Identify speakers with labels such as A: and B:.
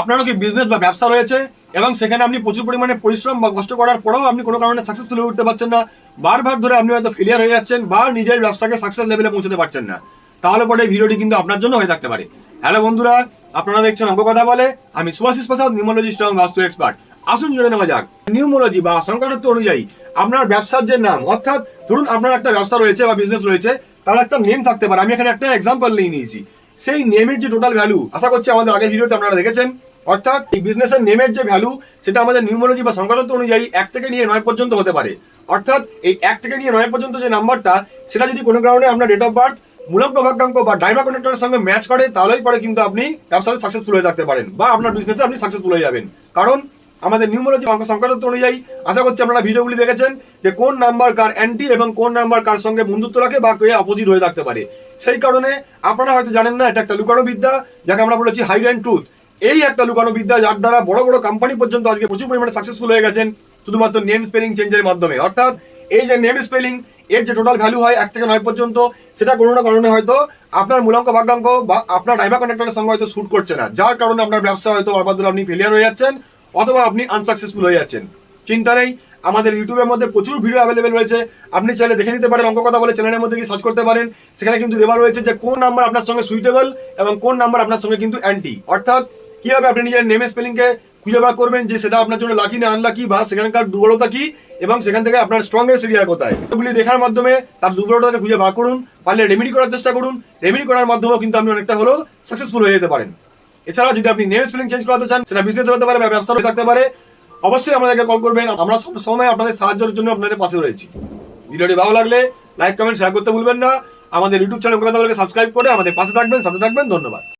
A: আপনারও কি বিজনেস বা ব্যবসা রয়েছে এবং সেখানে আপনি প্রচুর পরিমাণে পরিশ্রম বা কষ্ট করার পরেও আপনি কোনো কারণে সাকসেসফুল হয়ে উঠতে পারছেন না, বারবার ধরে আপনি হয়তো ফেলিয়ার হয়ে যাচ্ছেন বা নিজের ব্যবসাকে সাকসেস লেভেলে পৌঁছতে পারছেন না। তাহলে পরে এই ভিডিওটি কিন্তু আপনার জন্য হয়ে থাকতে পারে। হ্যালো বন্ধুরা, আপনারা দেখছেন অঙ্ক কথা বলে। আমি সুভাষিস প্রসাদ নিউমোলজিস্ট এবং বাস্তু এক্সপার্ট আসুন জেনে নেওয়া যাক। নিউমোলজি বা সংখ্যাতত্ত্ব অনুযায়ী আপনার ব্যবসার যে নাম, অর্থাৎ ধরুন আপনার একটা ব্যবসা রয়েছে বা বিজনেস রয়েছে, তার একটা নেম থাকতে পারে। আমি এখানে একটা এক্সাম্পল নিয়ে নিয়েছি। সেই নেমের যে টোটাল ভ্যালু আশা করছি আমাদের আগের ভিডিওতে আপনারা দেখেছেন। অর্থাৎ এই বিজনেসের নেমের যে ভ্যালু সেটা আমাদের নিউমোলজি বা সংখ্যাতত্ত্ব অনুযায়ী এক থেকে নিয়ে নয় পর্যন্ত হতে পারে। অর্থাৎ এই এক থেকে নিয়ে নয় পর্যন্ত যে নাম্বারটা সেটা যদি কোনো কারণে আপনার ডেট অফ বার্থ মূলক ভাগ্যাঙ্ক বা ডাইভা কনেক্টরের সঙ্গে ম্যাচ করে, তাহলেই পরে কিন্তু আপনি ব্যবসাতে সাকসেসফুল হয়ে থাকতে পারেন বা আপনার বিজনেসে আপনি সাকসেসফুল হয়ে যাবেন। কারণ আমাদের নিউমোলজি অঙ্ক সংখ্যাতত্ত্ব অনুযায়ী, আশা করছি আপনারা ভিডিওগুলি দেখেছেন, যে কোন নাম্বার কার অ্যান্টি এবং কোন নাম্বার কার সঙ্গে বন্ধুত্ব রাখে বা কে অপোজিট হয়ে থাকতে পারে। সেই কারণে আপনারা হয়তো জানেন না, এটা একটা লুকানো বিদ্যা, যাকে আমরা বলেছি হাইড অ্যান্ড ট্রুথ এই একটা লুকানো বিদ্যা যার দ্বারা বড় বড় কোম্পানি পর্যন্ত আজকে প্রচুর পরিমাণে সাকসেসফুল হয়ে গেছেন, শুধুমাত্র নেম স্পেলিং চেঞ্জের মাধ্যমে। অর্থাৎ এই যে নেম স্পেলিং এর যে টোটাল ভ্যালু হয় এক থেকে নয় পর্যন্ত, সেটা কোনো না কারণে হয়তো আপনার মূলাঙ্ক, ভাগ্যাঙ্ক বা আপনার ড্রাইভার কন্ট্রাক্টরের সঙ্গে হয়তো শুট করছে না, যার কারণে আপনার ব্যবসা হয়তো ধরে আপনি ফেলিয়ার হয়ে যাচ্ছেন অথবা আপনি আনসাকসেসফুল হয়ে যাচ্ছেন। চিন্তা নেই, আমাদের ইউটিউবের মধ্যে প্রচুর ভিডিও অ্যাভেলেবেল রয়েছে। আপনি চাইলে দেখে নিতে পারেন, অঙ্ক কথা বলে চ্যানেলের মধ্যে গিয়ে সার্চ করতে পারেন। সেখানে কিন্তু দেওয়া রয়েছে যে কোন নাম্বার আপনার সঙ্গে সুইটেবল এবং কোন নাম্বার আপনার সঙ্গে কিন্তু অ্যান্টি অর্থাৎ কীভাবে আপনি নিজের নেম স্পেলিংকে খুঁজে বার করবেন যে সেটা আপনার জন্য লাকি না আনলাকি বা সেখানকার দুর্বলতা কি এবং সেখান থেকে আপনার স্ট্রংগেস্ট এরিয়া কোথায়? এগুলি দেখার মাধ্যমে তার দুর্বলতাকে খুঁজে বার করুন, পারলে রেমেডি করার চেষ্টা করুন। রেমেডি করার মাধ্যমেও কিন্তু আপনি অনেকটা হলেও সাকসেসফুল হয়ে যেতে পারেন। এছাড়া যদি আপনি নেম স্পেলিং চেঞ্জ করাতে চান, সেটা বিজনেস হতে পারে বা ব্যবসা থাকতে পারে, অবশ্যই আমাদেরকে কল করবেন। আমরা সব সময় আপনাদের সাহায্যের জন্য আপনাদের পাশে রয়েছি। ভিডিওটি ভালো লাগলে লাইক কমেন্ট শেয়ার করতে ভুলবেন না। আমাদের ইউটিউব চ্যানেল বলে সাবস্ক্রাইব করে আমাদের পাশে থাকবেন, সাথে থাকবেন। ধন্যবাদ।